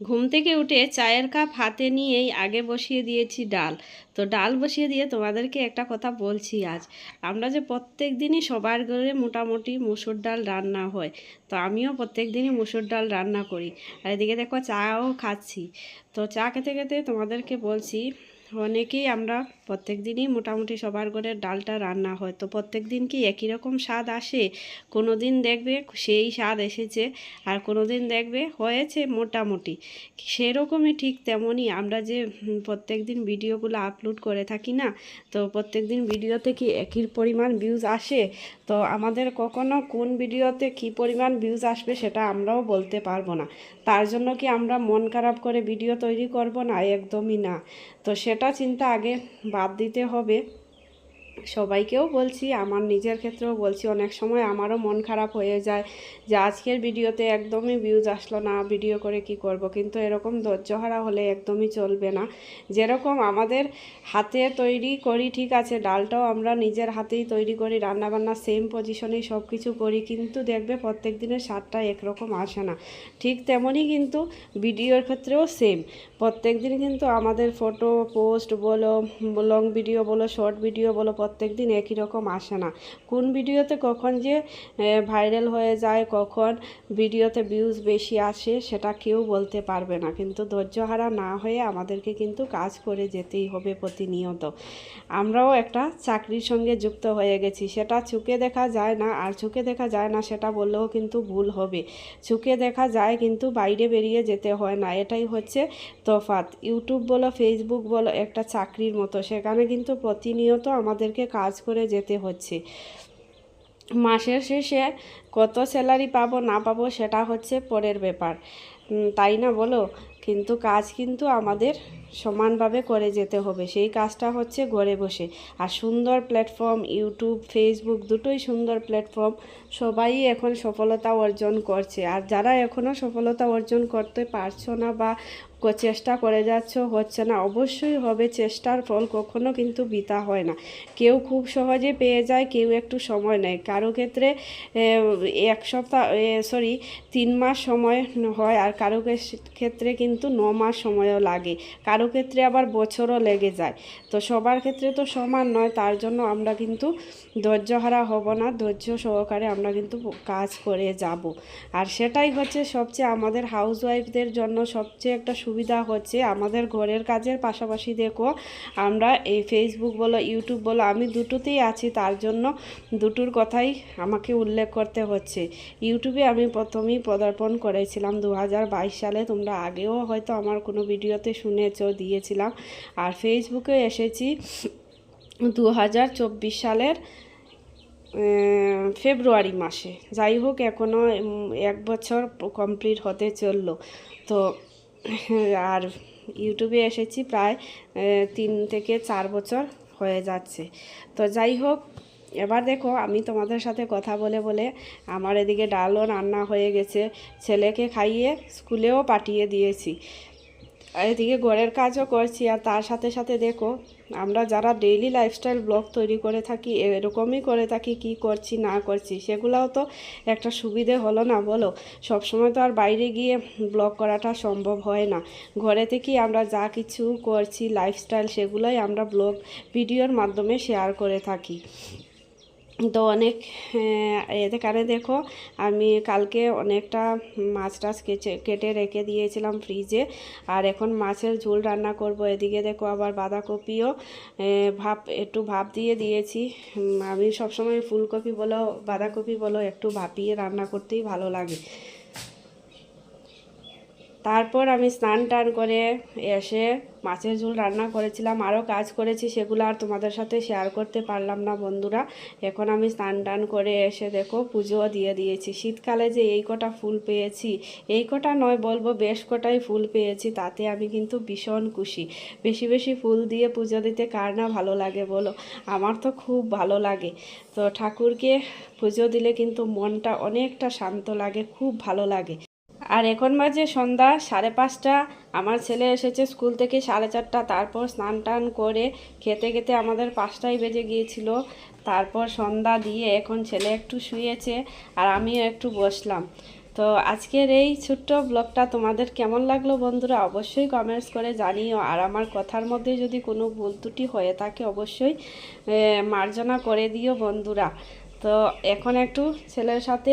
ঘুম থেকে উঠে চায়ের কাপ হাতে নিয়েই আগে বসিয়ে দিয়েছি ডাল। তো ডাল বসিয়ে দিয়ে তোমাদেরকে একটা কথা বলছি আজ। আমরা যে প্রত্যেক দিনই সবার ঘরে মোটামুটি মুসুর ডাল রান্না হয়, তো আমিও প্রত্যেক দিনই মুসুর ডাল রান্না করি। আর এদিকে দেখো চাও খাচ্ছি। তো চা খেতে খেতে তোমাদেরকে বলছি, অনেকেই আমরা প্রত্যেক দিনই মোটামুটি সবার ঘরে ডালটা রান্না হয়। তো প্রত্যেক দিন কি একই রকম স্বাদ আসে? কোনো দিন দেখবে সেই স্বাদ এসেছে আর কোনো দিন দেখবে হয়েছে মোটামুটি। সেরকমই ঠিক তেমনই আমরা যে প্রত্যেক দিন ভিডিওগুলো আপলোড করে থাকি না, তো প্রত্যেক দিন ভিডিওতে কি একই পরিমাণ ভিউজ আসে? তো আমাদের কখনো কোন ভিডিওতে কী পরিমাণ ভিউজ আসবে সেটা আমরাও বলতে পারব না। তার জন্য কি আমরা মন খারাপ করে ভিডিও তৈরি করব না? একদমই না। তো সেটা চিন্তা আগে বাদ দিতে হবে। সবাইকেও বলছি, আমার নিজের ক্ষেত্রেও বলছি, অনেক সময় আমারও মন খারাপ হয়ে যায় যে আজকের ভিডিওতে একদমই ভিউজ আসলো না ভিডিও করে কি করব? কিন্তু এরকম ধৈর্যহারা হলে একদমই চলবে না। যেরকম আমাদের হাতে তৈরি করি, ঠিক আছে, ডালটাও আমরা নিজের হাতেই তৈরি করি, রান্নাবান্না সেম পজিশনেই সব কিছু করি, কিন্তু দেখবে প্রত্যেক দিনের স্বাদটা একরকম আসে না। ঠিক তেমনই কিন্তু ভিডিওর ক্ষেত্রেও সেম প্রত্যেক দিন কিন্তু আমাদের ফটো পোস্ট বলো লং ভিডিও বলো শর্ট ভিডিও বলো প্রত্যেক দিন একই রকম আসে না। কোন ভিডিওতে কখন যে ভাইরাল হয়ে যায়, কখন ভিডিওতে ভিউজ বেশি আসে, সেটা কেউ বলতে পারবে না। কিন্তু ধৈর্যহারা না হয়ে আমাদেরকে কিন্তু কাজ করে যেতেই হবে প্রতিনিয়ত। আমরাও একটা চাকরির সঙ্গে যুক্ত হয়ে গেছি। সেটা চুকে দেখা যায় না, আর চুকে দেখা যায় না সেটা বললেও কিন্তু ভুল হবে। চুকে দেখা যায় কিন্তু বাইরে বেরিয়ে যেতে হয় না। এটাই হচ্ছে তফাত ইউটিউব বলো ফেসবুক বলো, একটা চাকরির মতো। সেখানে কিন্তু প্রতিনিয়ত আমাদেরকে কাজ করে যেতে হচ্ছে। মাসের শেষে কত স্যালারি পাবো, না পাবো সেটা হচ্ছে পরের ব্যাপার। তাই না বলো? কিন্তু কাজ কিন্তু আমাদের সমানভাবে করে যেতে হবে। সেই কাজটা হচ্ছে ঘরে বসে। আর সুন্দর প্ল্যাটফর্ম ইউটিউব ফেসবুক দুটোই সুন্দর প্ল্যাটফর্ম সবাই এখন সফলতা অর্জন করছে। আর যারা এখনও সফলতা অর্জন করতে পারছ না বা চেষ্টা করে যাচ্ছ, হচ্ছে না, অবশ্যই হবে। চেষ্টার ফল কখনো কিন্তু বৃথা হয় না। কেউ খুব সহজে পেয়ে যায়, কেউ একটু সময় নেয়। কারও ক্ষেত্রে এক সপ্তাহ সরি তিন মাস সময় হয়। আর কারও ক্ষেত্রে কিন্তু ন মাস সময়ও লাগে। কারও ক্ষেত্রে আবার বছরও লেগে যায়। তো সবার ক্ষেত্রে তো সমান নয়, তার জন্য আমরা কিন্তু ধৈর্যহারা হব না, ধৈর্য সহকারে আমরা কিন্তু কাজ করে যাব। আর সেটাই হচ্ছে সবচেয়ে আমাদের হাউস ওয়াইফদের জন্য সবচেয়ে একটা সুবিধা হচ্ছে আমাদের ঘরের কাজের পাশাপাশি দেখো, আমরা এই ফেসবুক বলো ইউটিউব বলো, আমি দুটোতেই আছি, তার জন্য দুটোর কথাই আমাকে উল্লেখ করতে হচ্ছে। ইউটিউবে আমি প্রথমেই পদার্পণ করেছিলাম দু হাজার বাইশ সালে, তোমরা আগেও হয়তো আমার কোনো ভিডিওতে শুনেছ দিয়েছিলাম। আর ফেসবুকে এসেছি দু হাজার চব্বিশ সালের ফেব্রুয়ারি মাসে। যাই হোক এখনও এক বছর কমপ্লিট হতে চলল। তো, আর ইউটিউবে এসেছি প্রায় তিন থেকে চার বছর হয়ে যাচ্ছে। তো যাই হোক, এবার দেখো, আমি তোমাদের সাথে কথা বলে বলে আমার এদিকে ডালও রান্না হয়ে গেছে। ছেলেকে খাইয়ে স্কুলেও পাঠিয়ে দিয়েছি। এদিকে ঘরের কাজও করছি আর তার সাথে সাথে দেখো, আমরা যারা ডেইলি লাইফস্টাইল ব্লগ তৈরি করে থাকি, এরকমই করে থাকি কি করছি না করছি, সেগুলোও তো একটা সুবিধে হলো না বলো? সবসময় তো আর বাইরে গিয়ে ব্লগ করাটা সম্ভব হয় না। ঘরে থেকেই আমরা যা কিছু করছি লাইফস্টাইল সেগুলোই আমরা ব্লগ ভিডিওর মাধ্যমে শেয়ার করে থাকি। তো অনেক এতে কারণে দেখো আমি কালকে অনেকটা মাছ টাছ কেচে, কেটে রেখে দিয়েছিলাম ফ্রিজে আর এখন মাছের ঝোল রান্না করব। এদিকে দেখো আবার বাঁধাকপিও ভাপ, একটু ভাপ দিয়ে দিয়েছি। আমি সবসময় ফুলকপি বলো, বাঁধাকপি বলো, একটু ভাপিয়ে রান্না করতেই ভালো লাগে। তারপর আমি স্নান টান করে এসে মাছের ঝোল রান্না করেছিলাম আরও কাজ করেছি, সেগুলো আর তোমাদের সাথে শেয়ার করতে পারলাম না বন্ধুরা। এখন আমি স্নান টান করে এসে দেখো পুজো দিয়ে দিয়েছি। শীতকালে যে এই কটা ফুল পেয়েছি, এই কটা নয় বলব, বেশ কটাই ফুল পেয়েছি, তাতে আমি কিন্তু ভীষণ খুশি। বেশি বেশি ফুল দিয়ে পুজো দিতে কার না ভালো লাগে বলো? আমার তো খুব ভালো লাগে। তো ঠাকুরকে পুজো দিলে কিন্তু মনটা অনেকটা শান্ত লাগে, খুব ভালো লাগে। আর এখন বাজে সন্ধ্যা, সাড়ে পাঁচটা। আমার ছেলে এসেছে স্কুল থেকে সাড়ে চারটা। তারপর স্নান টান করে খেতে খেতে আমাদের পাঁচটাই বেজে গিয়েছিল। তারপর সন্ধ্যা দিয়ে এখন ছেলে একটু শুয়েছে আর আমিও একটু বসলাম। তো আজকের এই ছোট্ট ব্লগটা তোমাদের কেমন লাগল বন্ধুরা অবশ্যই কমেন্টস করে জানিও। আর আমার কথার মধ্যে যদি কোনো ভুল ত্রুটি হয়ে থাকে অবশ্যই মার্জনা করে দিও বন্ধুরা। তো এখন একটু ছেলের সাথে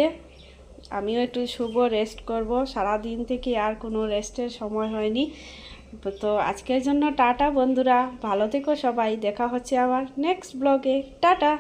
আমিও একটু শুভ রেস্ট করব। সারা দিন থেকে আর কোনো রেস্টের সময় হয়নি। তো আজকের জন্য টাটা বন্ধুরা। ভালো থেকো সবাই। দেখা হচ্ছে আবার নেক্সট ব্লগে টাটা!